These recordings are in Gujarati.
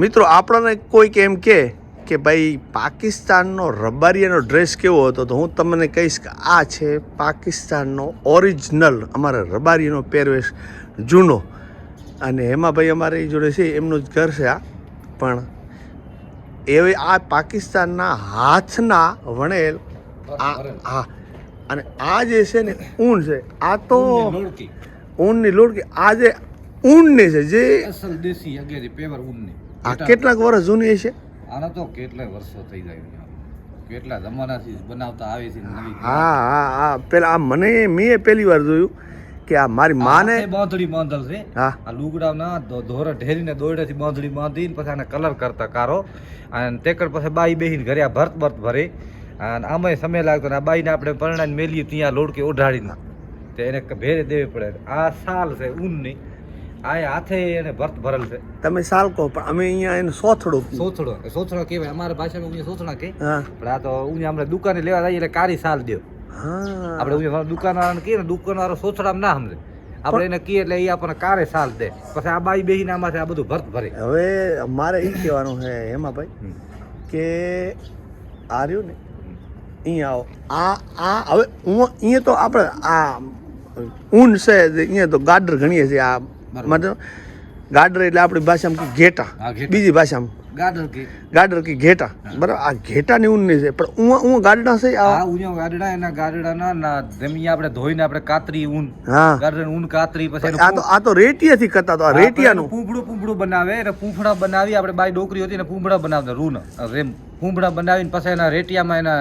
મિત્રો આપણને કોઈક એમ કે કે ભાઈ પાકિસ્તાનનો રબારીયાનો ડ્રેસ કેવો હતો તો હું તમને કહીશ કે આ છે પાકિસ્તાનનો ઓરિજિનલ અમારા રબારીયાનો પહેરવેશ જૂનો. અને એમાં ભાઈ અમારી જોડે છે એમનું જ ઘર છે આ. પણ એ આ પાકિસ્તાનના હાથના વણેલ આ હા. અને આ જે છે ને ઊન છે આ તો ઊનની લોટ કે આ જે ઊનની છે જે અસલ દેશી અગેરી પેવર ઊનની. આ કેટલાક વર્ષ જૂની છે આના તો કેટલાય વર્ષો થઈ જાય કેટલા જમાનાથી બનાવતા આવે છે હા હા હા. પેલા આ મને મેં પહેલી વાર જોયું કે આ મારી માને બાંધડી બાંધલ છે. આ લુગડાના ધોરા ઢેરીને દોરડાથી બાંધડી બાંધીને પછી આને કલર કરતા કારો. અને તેકડ પછી બાઈ બેહીને ઘરે આ ભરત ભરત ભરે. અને આમાંય સમય લાગતો ને આ બાઈને આપણે પરણાને મેલીએ ત્યાં લોડકે ઓઢાડીને તે એને ભેરે દેવી પડે. આ સાલ છે ઊનની. આ એ હાથે એને ભરત ભરેલ છે. તમે સાલકો પણ અમે અહીંયા એને સોથડું. સોથડો સોથડો કહેવાય. અમારા ભાષામાં ઊંઘે સોથડા કે. પણ આ તો ઊંઘે આપણે દુકાને લેવા જઈએ એટલે કારી સાલ દે. હા. આપણે ઊંઘે દુકાનવાળાને કહીએ ને દુકાનવાળો સોથડામાં ના સમજે. આપણે એને કહીએ એટલે એ આપણને કારે સાલ દે. પછી આ બાઈ બેહીને આમાંથી આ બધું ભરત ભરે. હવે મારે એ કહેવાનું છે એમાં ભાઈ કે આ રહ્યું ને અહીંયા આવો. આ આ હવે હું અહીંયા તો આપણે આ ઊન છે અહીંયા તો ગાડર ઘણીએ છીએ આ. મતલબ ગાડર એટલે આપણી ભાષામાં ઘેટા. બીજી ભાષામાં. ગાડર કે. ગાડર કે ઘેટા. બરાબર આ ઘેટાની નહીં છે. પણ હું હું ગાડડા છે આ. આ ગાડડા એના ગાડડાના ના જમી આપણે ધોઈને આપણે કાતરી ઊન હા. ગાડર ઊન કાતરી પછી આ તો આ તો રેટિયાથી કરતા તો. આ રેટિયાનું પૂંફડું પૂંફડું બનાવે. એટલે પૂંફડા બનાવી આપણે બાઈ ડોકરી હતી ને પૂંફડા બનાવતા રૂન. રેમ પૂંફડા બનાવીને પછી એના રેટિયામાં એના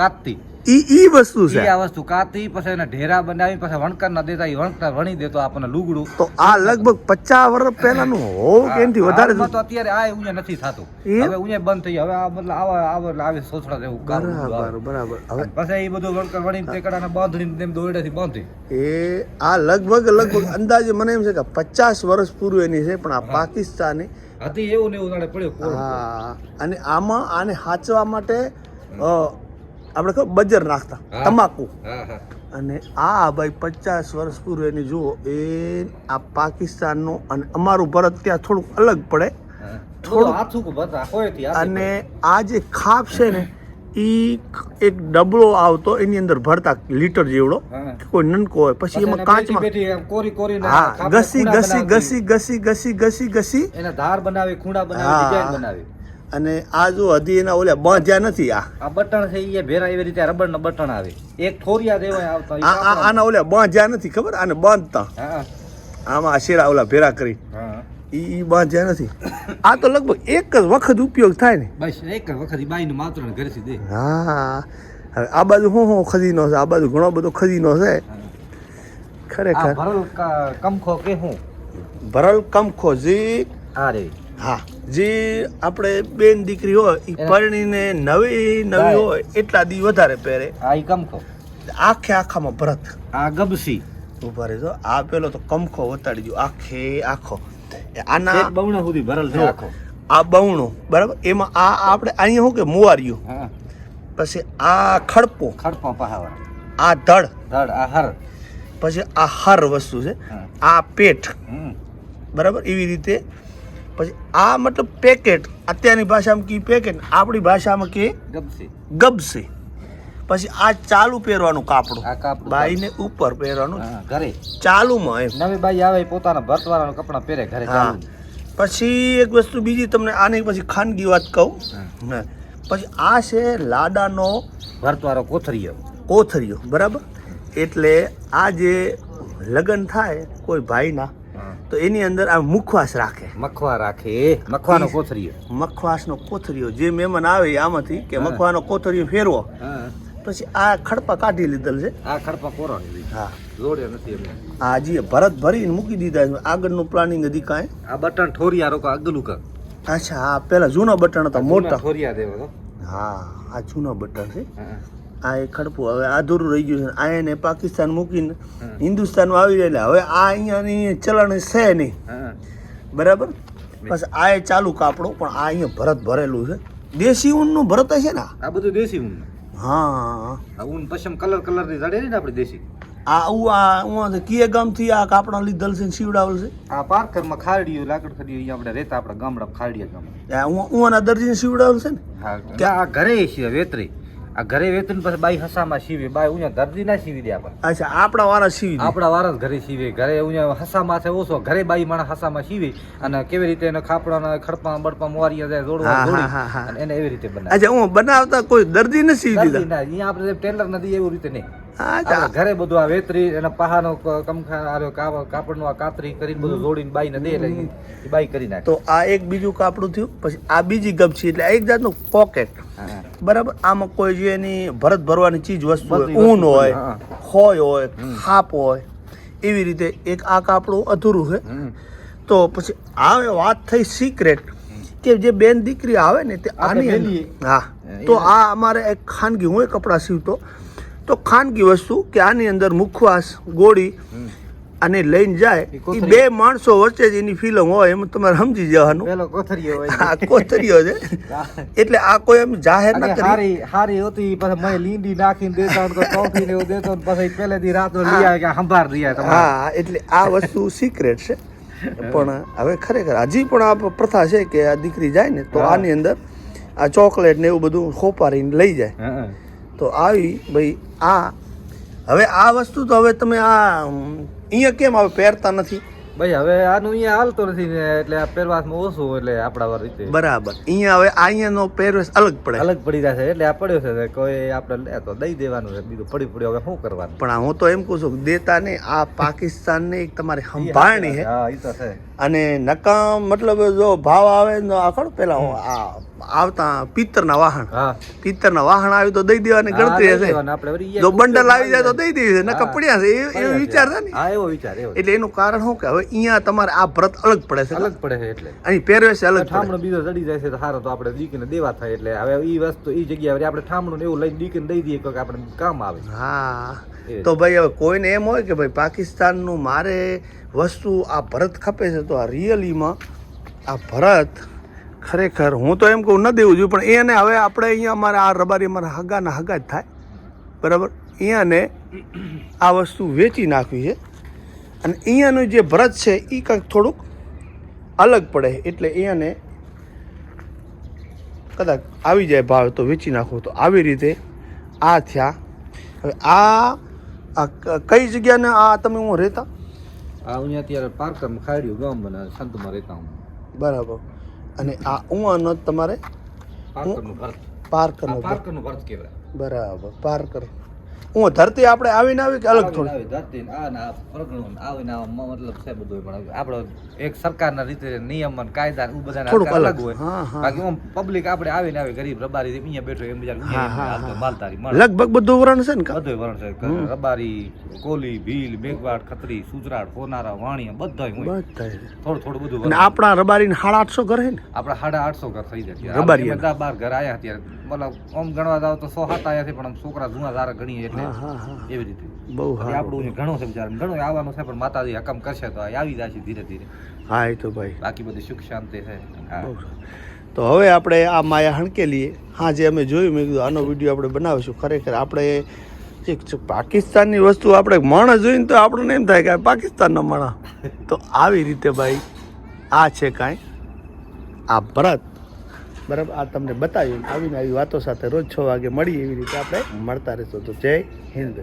કાતતી ઈ ઈ વસ્તુ છે. ઈ આ વસ્તુ કાતી પછી એના ઢેરા બનાવી પછી વણકર ના દેતા ઈ વણકર વણી દેતો આપણને લુગડું. તો આ લગભગ પચાસ વર્ષ પહેલાનું હોવ કે એનાથી વધારે તો અત્યારે આ ઉને નથી થાતું. હવે ઉને બંધ થઈ હવે આ મતલબ આવા આવા આવે સોસડા જેવું. બરાબર બરાબર. હવે પછી એ બધું વણકર વણીને ટેકડાને બાંધણીને તેમ દોરડાથી બાંધી. એ આ લગભગ લગભગ અંદાજે મને એમ છે કે પચાસ વર્ષ પૂર્વેની છે પણ આ પાકિસ્તાની હતી એવું ને એવું પડ્યો હા અને આમાં આને સાચવા માટે આપણે ખબર બજર નાખતા તમાકુ. હા હા. અને આ ભાઈ પચાસ વર્ષ પૂર્વેની જુઓ એ આ પાકિસ્તાનનું અને અમારું ભરત ત્યાં થોડુંક અલગ પડે. થોડું- અને આ જે ખાપ છે ને એ એક ડબલો આવતો એની અંદર ભરતા લીટર જેવડો. કોઈ નનકો હોય પછી એમાં કાચમાં બેઠી કોરી હા ઘસી ઘસી ઘસી ઘસી ઘસી ઘસી ઘસી. એના ધાર બનાવી ખૂણા બનાવી હા. ડિઝાઇન બનાવી. અને આ જો હજી એના ઓલે બાંધ્યા નથી આ. આ બટણ છે એ ભેરા એવી રીતે રબરના બટણ આવે. એક ઠોરિયા દેવાય આવતા આ-. આના ઓલે બાંધ્યા નથી ખબર? આને બાંધતા. આમાં શેરા ઓલા ભેરા કરી. ઈ ઈ બાંધ્યા નથી. આ તો લગભગ એક જ વખત ઉપયોગ થાય ને. બસ એક જ વખત બાઈ બાઈનું માત્ર ને ઘરેથી દે. હા. હવે આ બાજુ હું હું ખજીનો છે? આ બાજુ ઘણો બધો ખજીનો છે. ખરેખર. ભરલ કમખો કે હું? ભરલ કમખો જી. આ રે. હા. જે આપણે બેન દીકરી હોય એ પરણીને નવી નવી હોય એટલા દી વધારે પહેરે. આ ઈ કમખો. આખે આખામાં ભરત. આ ગબસી. ઊભા રહેજો. આ પેલો તો કમખો વતાડી દો આખે આખો. આના એક સુધી ભરલ છે આખો. આ બવણો બરાબર? એમાં આ આપણે અહીંયા શું કે મુવારિયું પછી આ ખડપો. ખડપો પહાવા આ ધડ. ધડ આ હર. પછી આ હર વસ્તુ છે. આ પેટ બરાબર? એવી રીતે પછી આ મતલબ પેકેટ અત્યારની ભાષામાં કી પેકેટ આપણી ભાષામાં કે ગબસી. ગબસે. પછી આ ચાલુ પહેરવાનું કાપડું. આ કાપડું બાઈને ઉપર પહેરવાનું. ઘરે. ચાલુમાં એમ. નવી બાઈ આવે પોતાના ભરતવાળાના કપડાં પહેરે ઘરે હા. પછી એક વસ્તુ બીજી તમને આની પછી ખાનગી વાત કહું. પછી આ છે લાડાનો ભરતવાળો કોથરીયો. કોથરીયો બરાબર? એટલે આ જે લગ્ન થાય કોઈ ભાઈના તો એની અંદર આ મુખવાસ રાખે. મખવા રાખે. મખવાનો કોથરીયો મખવાસનો કોથરીયો જે મહેમાન આવે આમાંથી કે મખવાનો કોથરીયો ફેરવો. પછી આ ખડપા કાઢી લીધેલ છે. આ ખડપા કોરો હા. જોડે નથી એમને. જે ભરત ભરીને મૂકી દીધા છે. આગળનું પ્લાનિંગ હતી કાંઈ? આ બટન ઠોરિયા રોકો આગલું કર. અચ્છા આ પેલા જૂના બટન હતા મોટા. ઠોરિયા દેવો હા આ જૂના બટન છે. હા. આ એ ખડપું હવે અધૂરું રહી ગયું છે. આ એને પાકિસ્તાન મૂકીને હિન્દુસ્તાનમાં આવી રહેલા હવે આ અહીંયાની ચલણ છે નહીં. બરાબર? પછી આ એ ચાલુ કાપડો પણ આ અહીંયા ભરત ભરેલું છે. દેશી ઊનનું ભરત છે ને આ? બધું દેશી ઊન. હા. આ ઊન પશ્ચિમ કલર કલરની જડે ને આપણે દેશી. આ ઉ આ હું કીએ ગામથી આ કાપડા લીધેલ છે ને સીવડાવેલ છે? આ પાર્કરમાં ખારડીયું લાકડ ખડીયું અહીંયા આપણે રહેતા આપણા ગામડા ખારડીયા ગામ આ હું હું આના દરજીને સીવડાવેલ છે ને? હા આ ઘરે છે વેતરી. આ ઘરે વેતરી પછી બાઈ હસામાં સીવે. બાઈ અહીંયા દર્દી ના સીવી દે આપણે અચ્છા આપણા વારા સીવી આપણા વારસ ઘરે સીવે. ઘરે ઉયા હસામાં છે ઓછો. ઘરે બાઈ માણસ હસામાં સીવે અને કેવી રીતે એને ખાપડાના ખડપા બડપા મોવારિયા જાય જોડવા જોડી. અને એને એવી રીતે બનાવે. અચ્છા હું બનાવતા કોઈ દર્દી ને સીવી દીધા? ના અહીંયા આપણે ટેલર નથી એવી રીતે નહીં. ઘરે બધું આ વેતરી એના પહાનો કમખા આર્યો કાપ- કાપડનું આ કાતરી કરીને બધું જોડીને બાઈને દે એટલે બાઈ કરી નાખે. તો આ એક બીજું કાપડું થયું પછી આ બીજી ગમછી એટલે એક જાતનું પોકેટ. બરાબર? આમાં કોઈ જે એની ભરત ભરવાની ચીજ વસ્તુ હોય ઊન હોય ખોય હોય ખાપ હોય એવી રીતે એક આ કાપડું અધૂરું છે. તો પછી આવે વાત થઈ સિક્રેટ કે જે બેન દીકરી આવે ને તે આની હા. તો આ અમારે એક ખાનગી હું કપડાં સીવતો. તો ખાનગી વસ્તુ કે આની અંદર મુખવાસ ગોળી. અને લઈને જાય એ બે માણસો વચ્ચે જ એની ફિલ્મ હોય એમ તમારે સમજી જવાનું. કોતરીઓ છે. એટલે આ કોઈ એમ જાહેર ના કરી. હારી હતી પછી મેં લીંડી નાખીને દેતા તો ચોથી ને એવું દેતો પછી પહેલેથી રાતો લઈ આવે કે સંભાર દઈ આવે હા એટલે આ વસ્તુ સિક્રેટ છે. પણ હવે ખરેખર હજી પણ આ પ્રથા છે કે આ દીકરી જાય ને તો આની અંદર આ ચોકલેટ ને એવું બધું ખોપારીને લઈ જાય. તો આવી ભાઈ આ. હવે આ વસ્તુ તો હવે તમે આ અહીંયા કેમ આવે પહેરતા નથી? ભાઈ હવે આનું અહીંયા હાલતો નથી ને એટલે આ પહેરવાસમાં ઓછું એટલે આપણા રીતે. બરાબર. અહીંયા હવે અહીંયાનો પહેરવેશ અલગ પડે. અલગ પડી જશે છે એટલે આ પડ્યો છે કોઈ આપણે લે તો દઈ દેવાનું છે બીજું પડી પડ્યો હવે શું કરવાનું? પણ હું તો એમ કહું છું દેતા નહીં આ પાકિસ્તાનની એક તમારી સંભાળણી છે. અને નકામ મતલબ જો ભાવ આવે ને આખડ પેલા હું આ આવતા પિત્તરના વાહન પિત્તરના વાહન આવ્યું તો દઈ દેવાની ગણતરી હશે. જો બંડલ આવી જાય તો દઈ દેવી હા. પડ્યા છે એ એવો વિચાર છે ને. એવો વિચાર એટલે એનું કારણ શું કે હવે અહીંયા તમારે આ વ્રત અલગ પડે છે અલગ પડે છે એટલે. અહીં પહેરવેશ અલગ ઠામણો બીજો ચડી જાય છે તો સારો તો આપણે દીકરીને દેવા થાય એટલે હવે એ વસ્તુ એ જગ્યાએ આપણે ઠામણું એવું લઈને દીકરીને દઈ દઈએ કે આપણે કામ આવે. હા. તો ભાઈ હવે કોઈને એમ હોય કે ભાઈ પાકિસ્તાનનું મારે વસ્તુ આ ભરત ખપે છે તો આ રિયલીમાં આ ભરત ખરેખર હું તો એમ કહું ન દેવું જોઈએ પણ એને હવે આપણે અહીંયા અમારે આ રબારી અમારા હગાના હગા જ થાય. બરાબર? અહીંયાને આ વસ્તુ વેચી નાખવી છે. અને અહીંયાનું જે ભરત છે એ કંઈક થોડુંક અલગ પડે એટલે અહીંયાને કદાચ આવી જાય ભાવ તો વેચી નાખો તો આવી રીતે આ થયા. હવે આ કઈ જગ્યાને આ તમે હું રહેતા? આ હું અત્યારે પાર્કમ ખાડ્યું ગામ બનાવે સંતમાં રહેતા હું. બરાબર. અને આ ઉવાનો તમારે પાર્કરનું ભરત. પાર્કરનું ભરત કહેવાય. બરાબર પાર્કર. હું ધરતી આપણે આવીને આવી કે અલગ થોડી? ધરતી આ ના આ આવીને ને આવે ને મતલબ છે બધું પણ આપણો એક સરકારના રીતે નિયમ અને કાયદા ને બધાને અલગ. હોય. બાકી હું પબ્લિક આપણે આવીને આવી ગરીબ રબારી અહીંયા બેઠો એમ બીજા માલતારી. લગભગ બધું વરણ છે ને બધું વરણ છે. રબારી કોલી ભીલ મેઘવાડ ખત્રી સુજરાડ કોનારા વાણિયા બધા હોય. થોડું થોડું બધું આપણા રબારી રબારીને સાડા આઠસો ઘર છે ને? આપણા સાડા આઠસો ઘર થઈ જાય. રબારી બધા બાર ઘર આયા ત્યારે મતલબ આમ ગણવા જાવ તો સો હાથ આયા છે પણ આમ છોકરા જૂના દારા ગણીએ એટલે હા હા હા. એવી રીતે. બહુ આપણું ઘણો છે બિચારા ઘણું આવવાનું છે પણ માતાજી હકમ કરશે તો આવી જશે ધીરે ધીરે. હા એ તો ભાઈ. બાકી બધી સુખ શાંતિ છે. તો હવે આપણે આ માયા હણકેલીએ હા જે અમે જોયું મેં કીધું આનો વીડિયો આપણે બનાવીશું. ખરેખર આપણે પાકિસ્તાનની વસ્તુ આપણે માણસ જોઈને તો આપણને એમ થાય કે પાકિસ્તાનનો માણસ તો આવી રીતે ભાઈ આ છે કાંઈ. આ ભરત. બરાબર? આ તમને બતાવ્યું આવીને આવી વાતો સાથે રોજ છ વાગે મળી એવી રીતે આપણે મળતા રહીશું. તો જય હિન્દ.